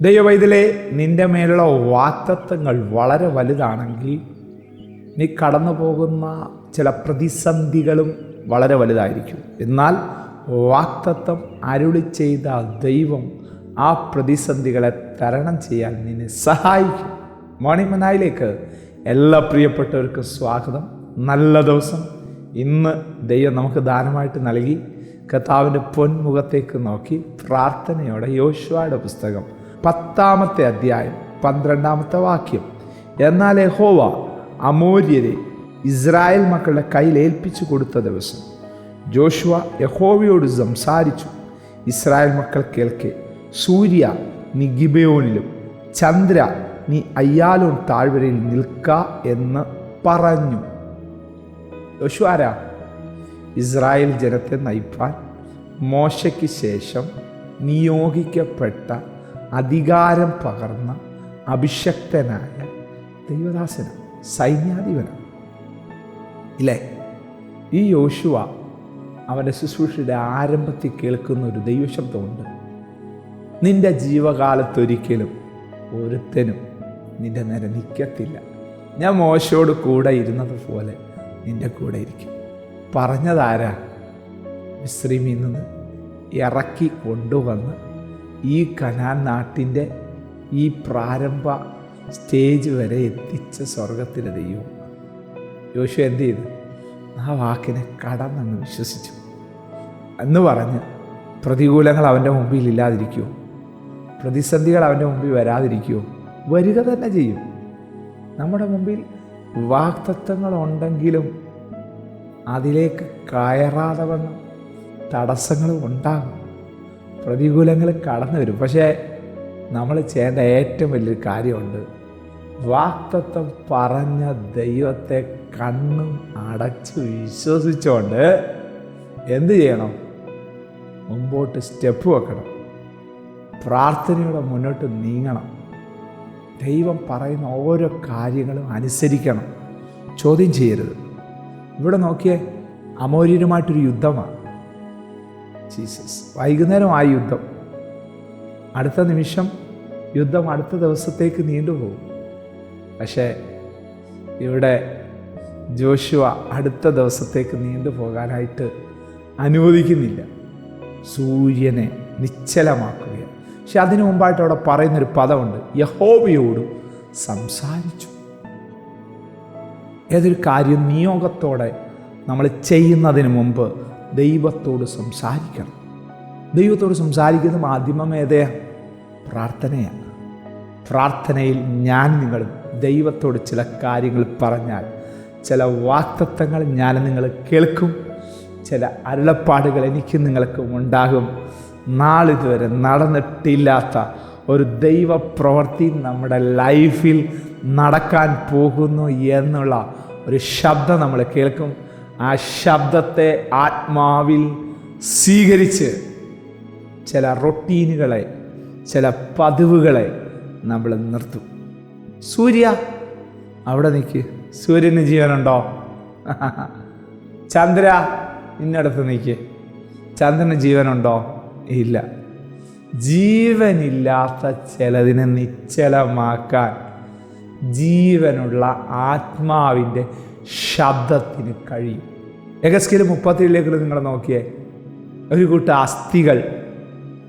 ദൈവവൈതലെ നിന്റെ മേലുള്ള വാക്തത്വങ്ങൾ വളരെ വലുതാണെങ്കിൽ നീ കടന്നു പോകുന്ന ചില പ്രതിസന്ധികളും വളരെ വലുതായിരിക്കും. എന്നാൽ വാക്തത്വം അരുളി ചെയ്ത ദൈവം ആ പ്രതിസന്ധികളെ തരണം ചെയ്യാൻ നിന്നെ സഹായിക്കും. മോർണിംഗ് മനായിലേക്ക് എല്ലാ പ്രിയപ്പെട്ടവർക്കും സ്വാഗതം. നല്ല ദിവസം. ഇന്ന് ദൈവം നമുക്ക് ദാനമായിട്ട് നൽകി കർത്താവിന്റെ പൊന്മുഖത്തേക്ക് നോക്കി പ്രാർത്ഥനയോടെ യോശുവയുടെ പുസ്തകം പത്താമത്തെ അധ്യായം പന്ത്രണ്ടാമത്തെ വാക്യം. എന്നാൽ യഹോവ അമോര്യരെ ഇസ്രായേൽ മക്കളുടെ കയ്യിൽ ഏൽപ്പിച്ചു കൊടുത്ത ദിവസം ജോഷുവ യഹോവയോട് സംസാരിച്ചു. ഇസ്രായേൽ മക്കൾ കേൾക്കെ സൂര്യ നീ ഗിബയോനിലും ചന്ദ്ര നീ അയ്യാലോൺ താഴ്വരയിൽ നിൽക്ക എന്ന് പറഞ്ഞു. യോശു ആരാ? ഇസ്രായേൽ ജനത്തെ നയിപ്പാൻ മോശയ്ക്ക് ശേഷം നിയോഗിക്കപ്പെട്ട അധികാരം പകർന്ന അഭിഷക്തനായ ദൈവദാസന സൈന്യാധിപനാണ് ഇല്ലേ? ഈ യോശുവ അവന്റെ ശുശ്രൂഷയുടെ ആരംഭത്തിൽ കേൾക്കുന്ന ഒരു ദൈവശബ്ദമുണ്ട്. നിന്റെ ജീവകാലത്തൊരിക്കലും ഒരുത്തനും നിന്റെ നേരെ നിൽക്കത്തില്ല. ഞാൻ മോശയോട് കൂടെ ഇരുന്നത് പോലെ നിന്റെ കൂടെ ഇരിക്കും. പറഞ്ഞതാരാ? മിശ്രീമിൽ നിന്ന് ഇറക്കി കൊണ്ടുവന്ന് ഈ കനാൻ നാട്ടിന്റെ ഈ പ്രാരംഭ സ്റ്റേജ് വരെ എത്തിച്ച സ്വർഗത്തിലെ ദൈവം. യോശു എന്ത് ചെയ്തു? ആ വാക്കിനെ കടന്നങ്ങ് വിശ്വസിച്ചു. എന്ന് പറഞ്ഞ് പ്രതികൂലങ്ങൾ അവന്റെ മുമ്പിൽ ഇല്ലാതിരിക്കുമോ പ്രതിസന്ധികൾ അവന്റെ മുമ്പിൽ വരാതിരിക്കുമോ വരിക തന്നെ ചെയ്യും. നമ്മുടെ മുമ്പിൽ വാക്തത്വങ്ങളുണ്ടെങ്കിലും അതിലേക്ക് കയറാതെ വണ്ണം തടസ്സങ്ങൾ ഉണ്ടാകും. പ്രതികൂലങ്ങൾ കടന്നു വരും. പക്ഷേ നമ്മൾ ചെയ്യേണ്ട ഏറ്റവും വലിയൊരു കാര്യമുണ്ട്. വാക്തത്വം പറഞ്ഞ ദൈവത്തെ കണ്ണും അടച്ചു വിശ്വസിച്ചുകൊണ്ട് എന്ത് ചെയ്യണം? മുമ്പോട്ട് സ്റ്റെപ്പ് വെക്കണം. പ്രാർത്ഥനയുടെ മുന്നോട്ട് നീങ്ങണം. ദൈവം പറയുന്ന ഓരോ കാര്യങ്ങളും അനുസരിക്കണം. ചോദ്യം ചെയ്യരുത്. ഇവിടെ നോക്കിയേ അമോര്യരുമായിട്ടൊരു യുദ്ധമാണ്. ജീസസ്. വൈകുന്നേരം ആ യുദ്ധം. അടുത്ത നിമിഷം യുദ്ധം അടുത്ത ദിവസത്തേക്ക് നീണ്ടുപോകും. പക്ഷേ ഇവിടെ ജോഷുവ അടുത്ത ദിവസത്തേക്ക് നീണ്ടുപോകാനായിട്ട് അനുവദിക്കുന്നില്ല. സൂര്യനെ നിശ്ചലമാക്കുകയാണ്. പക്ഷെ അതിനു മുമ്പായിട്ട് അവിടെ പറയുന്നൊരു പദമുണ്ട്. യഹോവയോട് സംസാരിച്ചു. ഏതൊരു കാര്യം നിയോഗത്തോടെ നമ്മൾ ചെയ്യുന്നതിന് മുമ്പ് ദൈവത്തോട് സംസാരിക്കണം. ദൈവത്തോട് സംസാരിക്കുന്ന മാധ്യമം ഏതയാ? പ്രാർത്ഥനയാണ്. പ്രാർത്ഥനയിൽ ഞാൻ നിങ്ങൾ ദൈവത്തോട് ചില കാര്യങ്ങൾ പറഞ്ഞാൽ ചില വാക്തത്വങ്ങൾ ഞാൻ നിങ്ങൾ കേൾക്കും ചില അരുളപ്പാടുകൾ എനിക്ക് നിങ്ങൾക്ക് ഉണ്ടാകും. നാളിതുവരെ നടന്നിട്ടില്ലാത്ത ഒരു ദൈവപ്രവൃത്തി നമ്മുടെ ലൈഫിൽ നടക്കാൻ പോകുന്നു എന്നുള്ള ഒരു ശബ്ദം നമ്മൾ കേൾക്കും. ആ ശബ്ദത്തെ ആത്മാവിൽ സ്വീകരിച്ച് ചില റൊട്ടീനുകളെ ചില പതിവുകളെ നമ്മൾ നിർത്തും. സൂര്യ അവിടെ നിൽക്ക് സൂര്യന് ജീവനുണ്ടോ? ചന്ദ്ര ഇന്നടത്ത് നിൽക്ക് ചന്ദ്രന് ജീവനുണ്ടോ? ഇല്ല. ജീവനില്ലാത്ത ചിലതിനെ നിശ്ചലമാക്കാൻ ജീവനുള്ള ആത്മാവിന്റെ ശബ്ദത്തിന് കഴിയും. എഗസ്കിൽ മുപ്പത്തിയേഴിലേക്ക് നിങ്ങൾ നോക്കിയേ. ഒരു കൂട്ടം അസ്ഥികൾ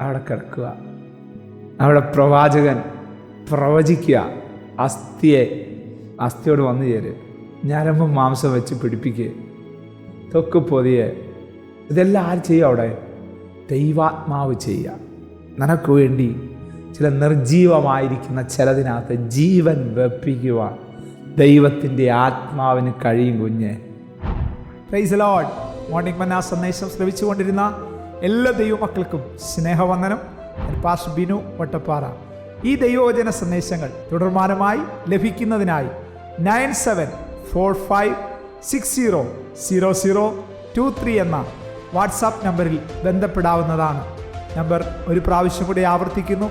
അവിടെ കിടക്കുക. അവിടെ പ്രവാചകൻ പ്രവചിക്കുക. അസ്ഥിയെ അസ്ഥിയോട് വന്നു ചേര്. ഞരമ്പ് മാംസം വെച്ച് പിടിപ്പിക്കുക തൊക്ക് പൊതിയെ. ഇതെല്ലാം ആര് ചെയ്യും അവിടെ? ദൈവാത്മാവ് ചെയ്യുക. നിനക്ക് വേണ്ടി ചില നിർജീവമായിരിക്കുന്ന ചിലതിനകത്ത് ജീവൻ വെപ്പിക്കുവാൻ ദൈവത്തിന്റെ ആത്മാവിന് കഴിയും കുഞ്ഞ്. ലോഡ് മോർണിംഗ് മന്ന സന്ദേശം ശ്രമിച്ചുകൊണ്ടിരുന്ന എല്ലാ ദൈവമക്കൾക്കും സ്നേഹവന്ദനം. പാസ് ബിനു വട്ടപ്പാറ. ഈ ദൈവവചന സന്ദേശങ്ങൾ തുടർമാനമായി ലഭിക്കുന്നതിനായി nine seven four five six zero zero zero two three എന്ന വാട്സാപ്പ് നമ്പറിൽ ബന്ധപ്പെടാവുന്നതാണ്. നമ്പർ ഒരു പ്രാവശ്യം കൂടി ആവർത്തിക്കുന്നു.